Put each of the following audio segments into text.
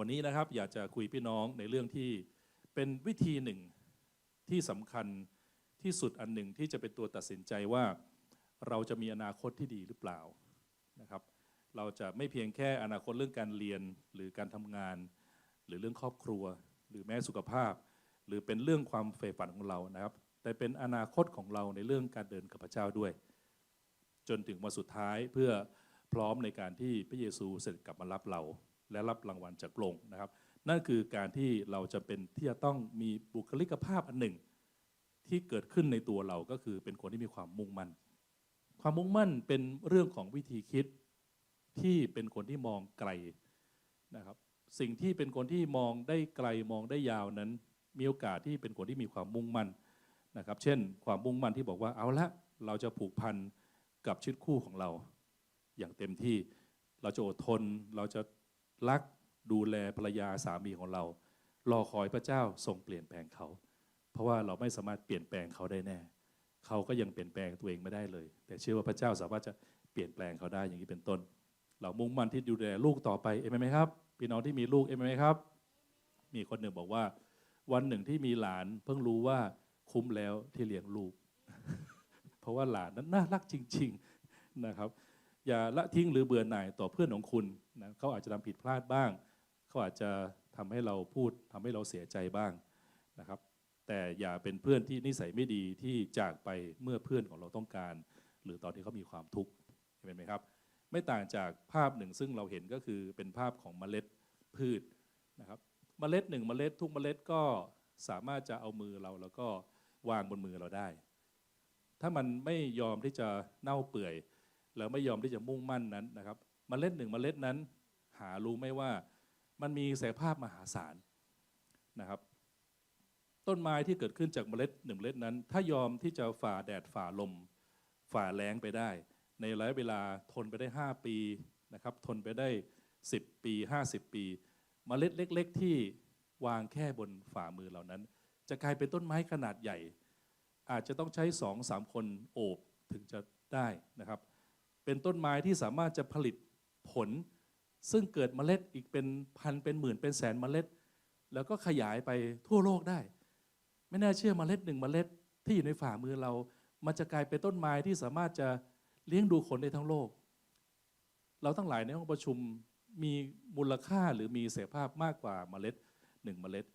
วันนี้นะครับอยากจะคุยพี่น้องในเรื่องที่เป็นวิธีหนึ่งที่สำคัญที่สุดอันหนึ่งที่จะเป็นตัวตัดสินใจว่าเราจะมีอนาคตที่ดีหรือเปล่านะครับ เราจะไม่เพียงแค่อนาคตเรื่องการเรียนหรือการทำงาน หรือเรื่องครอบครัว หรือแม้สุขภาพ หรือเป็นเรื่องความใฝ่ฝันของเรานะครับ แต่เป็นอนาคตของเราในเรื่องการเดินกับพระเจ้าด้วย จนถึงวันสุดท้ายเพื่อพร้อมในการที่พระเยซูเสด็จกลับมารับเรา และรับรางวัลจากพรงนะครับ นั่นคือการที่เราจะเป็นที่จะต้องมีบุคลิกภาพอันหนึ่ง ที่เกิดขึ้นในตัวเราก็คือเป็นคนที่มีความมุ่งมั่น ความมุ่งมั่นเป็นเรื่องของวิธีคิดที่เป็นคนที่มองไกลนะครับ สิ่งที่เป็นคนที่มองได้ไกลมองได้ยาวนั้น มีโอกาสที่เป็นคนที่มีความมุ่งมั่นนะครับ เช่น ความมุ่งมั่นที่บอกว่าเอาละเราจะผูกพันกับชีวิตคู่ของเรา อย่างเต็มที่เราจะอดทนเราจะ รักดูแลภรรยาสามีของเรา รอคอยพระเจ้าทรงเปลี่ยนแปลงเขา เพราะว่าเราไม่สามารถเปลี่ยนแปลงเขาได้แน่ เขาก็ยังเปลี่ยนแปลงตัวเองไม่ได้เลย แต่เชื่อว่าพระเจ้าสามารถจะเปลี่ยนแปลงเขาได้อย่างนี้เป็นต้น เรามุ่งมั่นที่ดูแลลูกต่อไปเอเมนไหมครับ พี่น้องที่มีลูกเอเมนไหมครับ มีคนหนึ่งบอกว่า วันหนึ่งที่มีหลานเพิ่งรู้ว่าคุ้มแล้วที่เลี้ยงลูก เพราะว่าหลานนั้นน่ารักจริง ๆนะครับ อย่าละทิ้งหรือเบื่อหน่ายต่อเพื่อนของคุณนะเขาอาจจะทำผิดพลาดบ้าง เขาอาจจะทำให้เราพูดทำให้เราเสียใจบ้างนะครับ แต่อย่าเป็นเพื่อนที่นิสัยไม่ดีที่จากไปเมื่อเพื่อนของเราต้องการ หรือตอนที่เขามีความทุกข์เห็นไหมครับ ไม่ต่างจากภาพหนึ่งซึ่งเราเห็นก็คือเป็นภาพของเมล็ดพืชนะครับเมล็ดหนึ่งเมล็ดทุกเมล็ดก็สามารถจะเอามือเราแล้วก็วางบนมือเราได้ ถ้ามันไม่ยอมที่จะเน่าเปื่อย แล้วไม่ยอมที่จะมุ่งมั่นนั้นนะครับมเมล็ดหนึ่งมเมล็ดนั้น หารู้ไหมว่ามันมีศักยภาพมหาศาลนะครับ ต้นไม้ที่เกิดขึ้นจากเมล็ดหนึ่งเมล็ดนั้น ถ้ายอมที่จะฝ่าแดดฝ่าลม ฝ่าแล้งไปได้ ในระยะเวลาทนไปได้ 5 ปีนะครับ ทนไปได้ 10 ปี 50 ปีมเมล็ดเล็ก ๆ ที่วางแค่บนฝ่ามือเหล่านั้น จะกลายเป็นต้นไม้ขนาดใหญ่ อาจจะต้องใช้สองสามคนโอบถึงจะได้นะครับ เป็นต้นไม้ที่สามารถจะผลิตผล ซึ่งเกิดเมล็ดอีกเป็นพันเป็นหมื่นเป็นแสนเมล็ด แล้วก็ขยายไปทั่วโลกได้ ไม่น่าเชื่อเมล็ดหนึ่งเมล็ดที่อยู่ในฝ่ามือเรา มันจะกลายเป็นต้นไม้ที่สามารถจะเลี้ยงดูคนได้ทั้งโลก เราทั้งหลายในห้องประชุมมีมูลค่าหรือมีเสรีภาพมากกว่าเมล็ดหนึ่งเมล็ด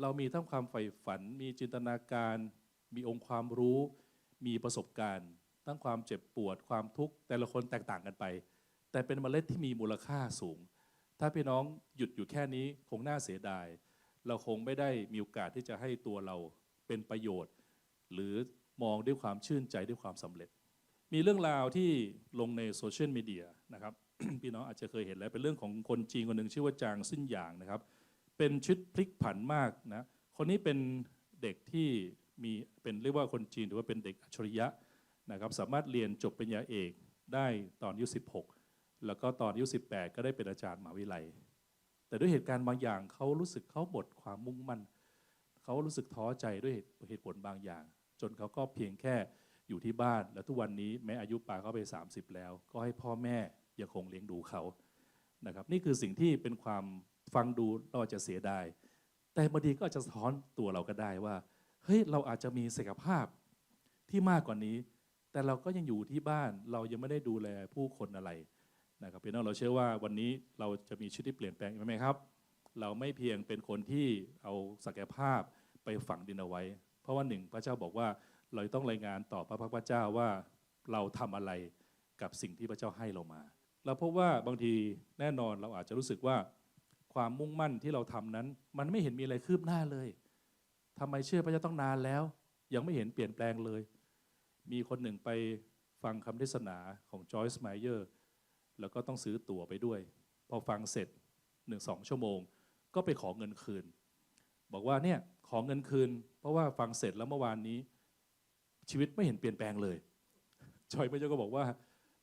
เรามีทั้งความใฝ่ฝัน มีจินตนาการ มีองค์ความรู้ มีประสบการณ์ ทั้งความเจ็บปวดความทุกข์แต่ละคนแตกต่างกันไป แต่เป็นเมล็ดที่มีมูลค่าสูง ถ้าพี่น้องหยุดอยู่แค่นี้คงน่าเสียดาย เราคงไม่ได้มีโอกาสที่จะให้ตัวเราเป็นประโยชน์ หรือมองด้วยความชื่นใจด้วยความสำเร็จ มีเรื่องราวที่ลงในโซเชียลมีเดียนะครับพี่น้องอาจจะเคยเห็นแล้วเป็นเรื่องของคนจีนคนหนึ่งชื่อว่าจางซินหยางนะครับ เป็นชุดพลิกผันมากนะคนนี้เป็นเด็กที่มีเป็นเรียกว่าคนจีนหรือว่าเป็นเด็กอัจฉริยะ นะครับสามารถเรียนจบปริญญาเอกได้ตอนอายุ 16 แล้วก็ตอนอายุ 18 ก็ได้เป็นอาจารย์มหาวิทยาลัย แต่ด้วยเหตุการณ์บางอย่างเขารู้สึกเขาหมดความมุ่งมั่นเขารู้สึกท้อใจด้วยเหตุผลบางอย่าง จนเขาก็เพียงแค่อยู่ที่บ้าน และทุกวันนี้แม้อายุป่าเขาไป 30 แล้ว ก็ให้พ่อแม่ยังคงเลี้ยงดูเขานะครับนี่คือสิ่งที่เป็นความฟังดูเราจจะเสียดาย แต่บางทีก็อาจจะสะท้อนตัวเราก็ได้ว่า เฮ้ย เราอาจจะมีศักยภาพที่มากกว่านี้ แต่เราก็ยังอยู่ที่บ้านเรายังไม่ได้ดูแลผู้คนอะไรนะครับพี่น้องเราเชื่อว่าวันนี้เราจะมีชีวิตที่เปลี่ยนแปลงไหมครับ เราไม่เพียงเป็นคนที่เอาศักยภาพไปฝังดินเอาไว้ เพราะว่าหนึ่งพระเจ้าบอกว่าเราต้องรายงานต่อพระพักตร์พระเจ้าว่าเราทำอะไรกับสิ่งที่พระเจ้าให้เรามา เราพบว่าบางทีแน่นอนเราอาจจะรู้สึกว่าความมุ่งมั่นที่เราทำนั้น มันไม่เห็นมีอะไรคืบหน้าเลยทำไมเชื่อพระเจ้าต้องนานแล้ว ยังไม่เห็นเปลี่ยนแปลงเลย มีคนหนึ่งไปฟังคำเทศนาของจอยส์ไมเยอร์แล้วก็ต้องซื้อตั๋วไปด้วย พอฟังเสร็จหนึ่งสองชั่วโมง ก็ไปขอเงินคืน บอกว่าเนี่ยขอเงินคืน เพราะว่าฟังเสร็จแล้วเมื่อวานนี้ ชีวิตไม่เห็นเปลี่ยนแปลงเลย จอยพระเจ้าก็บอกว่า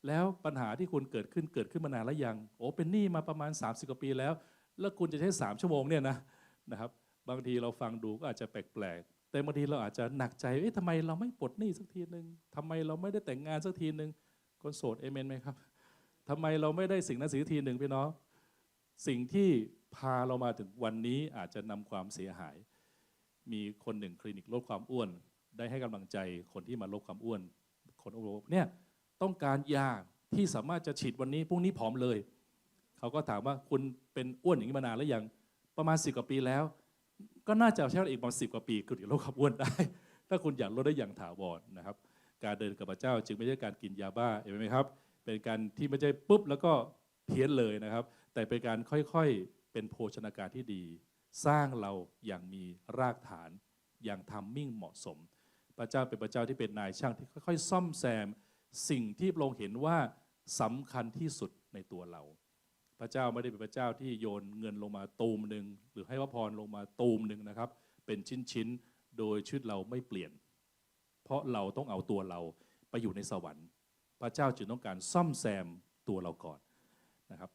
แล้วปัญหาที่คุณเกิดขึ้นเกิดขึ้นมานานแล้วยังโอ้เป็นหนี้มาประมาณ 30กว่าปีแล้ว แล้วคุณจะใช้ 3 ชั่วโมงเนี่ยนะนะครับบางทีเราฟังดูก็อาจจะแปลก แต่บางทีเราอาจจะหนักใจ เอ๊ะทำไมเราไม่ปลดหนี้สักทีหนึ่งทำไมเราไม่ได้แต่งงานสักทีหนึ่งคนโสดเอเมนไหมครับทำไมเราไม่ได้สิ่งนั้นสิ่งทีหนึ่งพี่น้อง สิ่งที่ภาเรามาถึงวันนี้อาจจะนำความเสียหาย มีคนหนึ่งคลินิกลดความอ้วน ได้ให้กำลังใจคนที่มาลดความอ้วน คนอ้วนบอกเนี่ยต้องการยาที่สามารถจะฉีดวันนี้พรุ่งนี้ผอมเลย เขาก็ถามว่าคุณเป็นอ้วนอย่างนี้มานานแล้วยังประมาณสิบกว่าปีแล้ว ก็น่าจะใช้เวลาอีกประมาณสิบกว่าปีคุณถึงลดความอ้วนได้ ถ้าคุณอยากลดได้อย่างถาวรนะครับ การเดินกับพระเจ้าจึงไม่ใช่การกินยาบ้าเห็นไหมครับ เป็นการที่ไม่ใช่ปุ๊บแล้วก็เพี้ยนเลยนะครับ แต่เป็นการค่อยๆเป็นโภชนาการที่ดี สร้างเราอย่างมีรากฐานอย่างทามมิ่งเหมาะสม พระเจ้าเป็นพระเจ้าที่เป็นนายช่างที่ค่อย ๆ ซ่อมแซม สิ่งที่พระองค์เห็นว่าสำคัญที่สุดในตัวเรา ระเจ้าไม่ได้เป็นพระเจ้าที่โยนเงินลงมาตูมหนึ่งหรือให้พระพรลงมาตูมหนึ่งนะครับ เป็นชิ้นๆโดยชีวิตเราไม่เปลี่ยน เพราะเราต้องเอาตัวเราไปอยู่ในสวรรค์ พระเจ้าจึงต้องการซ่อมแซมตัวเราก่อนนะครับ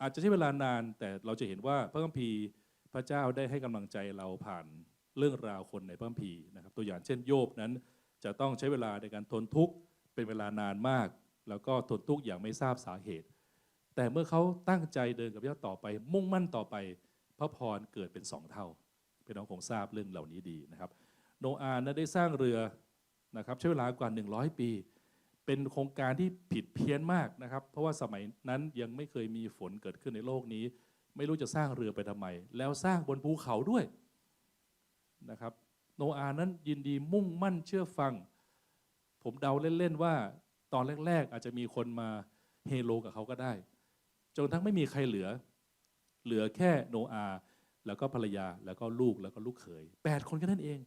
อาจจะใช้เวลานานแต่เราจะเห็นว่าพระคัมภีร์พระเจ้าได้ให้กำลังใจเราผ่านเรื่องราวคนในพระคัมภีร์นะครับ ตัวอย่างเช่นโยบนั้น จะต้องใช้เวลาในการทนทุกข์เป็นเวลานานมาก แล้วก็ทนทุกข์อย่างไม่ทราบสาเหตุ แต่เมื่อเขาตั้งใจเดินกับพระเจ้าต่อไป มุ่งมั่นต่อไป พระพรเกิดเป็นสองเท่าพี่น้องคงทราบเรื่องเหล่านี้ดีนะครับ โนอาห์นั้นได้สร้างเรือนะครับใช้เวลากว่า 100 ปี เป็นโครงการที่ผิดเพี้ยนมากนะครับ เพราะว่าสมัยนั้นยังไม่เคยมีฝนเกิดขึ้นในโลกนี้ ไม่รู้จะสร้างเรือไปทำไม แล้วสร้างบนภูเขาด้วยนะครับ โนอาห์นั้นยินดีมุ่งมั่นเชื่อฟัง ผมเดาเล่นๆว่าตอนแรก ๆ อาจจะมีคนมาเฮโลกับเขาก็ได้ จนทั้งไม่มีใครเหลือ เหลือแค่โนอาห์แล้วก็ภรรยาแล้วก็ลูกแล้วก็ลูกเขยแปดคนแค่นั้นเอง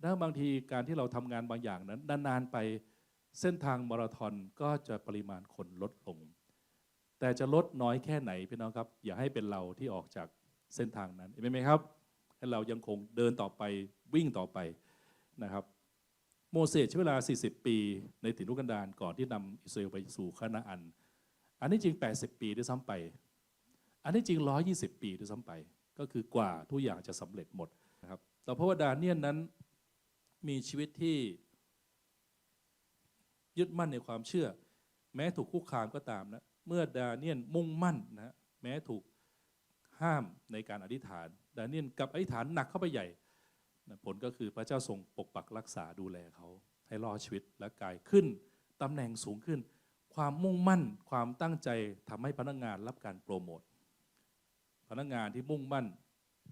แล้วบางทีการที่เราทำงานบางอย่างนั้นนานๆไปเส้นทางมาราธอนก็จะปริมาณคนลดลง แต่จะลดน้อยแค่ไหนพี่น้องครับ อย่าให้เป็นเราที่ออกจากเส้นทางนั้นเห็นไหมครับ ให้เรายังคงเดินต่อไปวิ่งต่อไปนะครับโมเสสใช้เวลา 40 ปี ในถิ่นทุกันดารก่อนที่นำอิสราเอลไปสู่คานาอัน อันนี้จริง 80 ปีด้วยซ้ำไป อันนี้จริง 120 ปีด้วยซ้ำไป ก็คือกว่าทุกอย่างจะสำเร็จหมดนะครับแต่เพราะว่าดาเนียนนั้นมีชีวิตที่ยึดมั่นในความเชื่อ แม้ถูกคุกคามก็ตามนะเมื่อดาเนียนมุ่งมั่นนะแม้ถูกห้ามในการอธิษฐาน ดาเนียนกับอธิษฐานหนักเข้าไปใหญ่นะผลก็คือพระเจ้าทรงปกปักรักษาดูแลเขา ให้รอดชีวิตและกายขึ้นตำแหน่งสูงขึ้น ความมุ่งมั่นความตั้งใจทำให้พนักงานรับการโปรโมทพนักงานที่มุ่งมั่น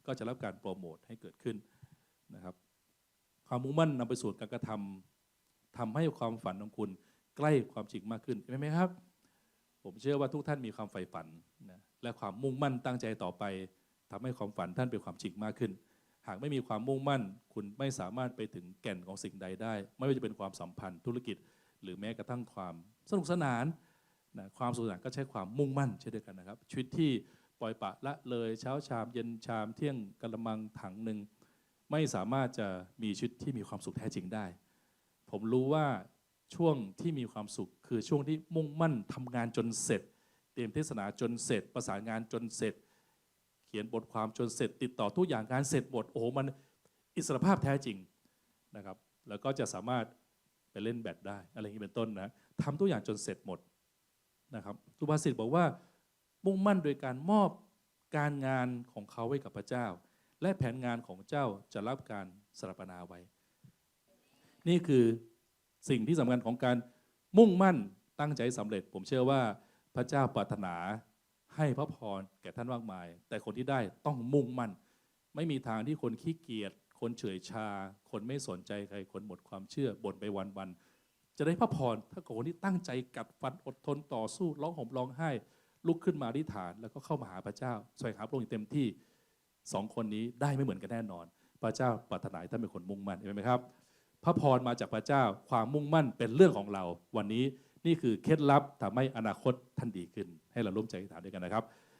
ก็จะรับการโปรโมทให้เกิดขึ้นนะครับ ความมุ่งมั่นนำไปสู่การกระทำทำให้ความฝันของคุณใกล้ความจริงมากขึ้นเห็นไหมครับ ผมเชื่อว่าทุกท่านมีความใฝ่ฝันนะและความมุ่งมั่นตั้งใจต่อไปทำให้ความฝันท่านเป็นความจริงมากขึ้น หากไม่มีความมุ่งมั่น คุณไม่สามารถไปถึงแก่นของสิ่งใดได้ ไม่ว่าจะเป็นความสัมพันธ์ธุรกิจ หรือแม้กระทั่งความ สนุกสนานนะความสนุกสนานก็ใช้ความมุ่งมั่นเช่นเดียวกันนะครับ ชีวิตที่ปล่อยปะละเลยเช้าชาม เย็นชามเที่ยงกระมังถังหนึ่งไม่สามารถจะมีชีวิตที่มีความสุขแท้จริงได้ ผมรู้ว่าช่วงที่มีความสุขคือช่วงที่มุ่งมั่นทำงานจนเสร็จ เตรียมเทศนาจนเสร็จ ประสานงานจนเสร็จ เขียนบทความจนเสร็จ ติดต่อทุกอย่างการเสร็จหมดโอ้โหมันอิสรภาพแท้จริงนะครับ แล้วก็จะสามารถ ไปเล่นแบดได้ อะไรอย่างนี้เป็นต้นนะทำทุกอย่างจนเสร็จหมดนะครับสุภาษิตบอกว่า มุ่งมั่นโดยการมอบการงานของเขาไว้กับพระเจ้า และแผนงานของเจ้าจะรับการสถาปนาไว้ นี่คือสิ่งที่สำคัญของการมุ่งมั่นตั้งใจสำเร็จ ผมเชื่อว่าพระเจ้าปรารถนาให้พระพรแก่ท่านมากมาย แต่คนที่ได้ต้องมุ่งมั่น ไม่มีทางที่คนขี้เกียจ คนเฉยชา คนไม่สนใจใคร คนหมดความเชื่อบ่นไปวันๆ จะได้พระพรถ้าคนที่ตั้งใจกัดฟันอดทนต่อสู้ร้องห่มร้องไห้ ลุกขึ้นมาอธิษฐาน แล้วก็เข้ามาหาพระเจ้าสวงหาพระองค์อย่างเต็มที่สองคนนี้ได้ไม่เหมือนกันแน่นอน พระเจ้าปรารถนาท่านเป็นคนมุ่งมั่นเห็นไหมครับ พระพรมาจากพระเจ้าความมุ่งมั่นเป็นเรื่องของเรา วันนี้นี่คือเคล็ดลับทำให้อนาคตท่านดีขึ้น ให้เราร่วมใจอธิษฐานด้วยกันนะครับ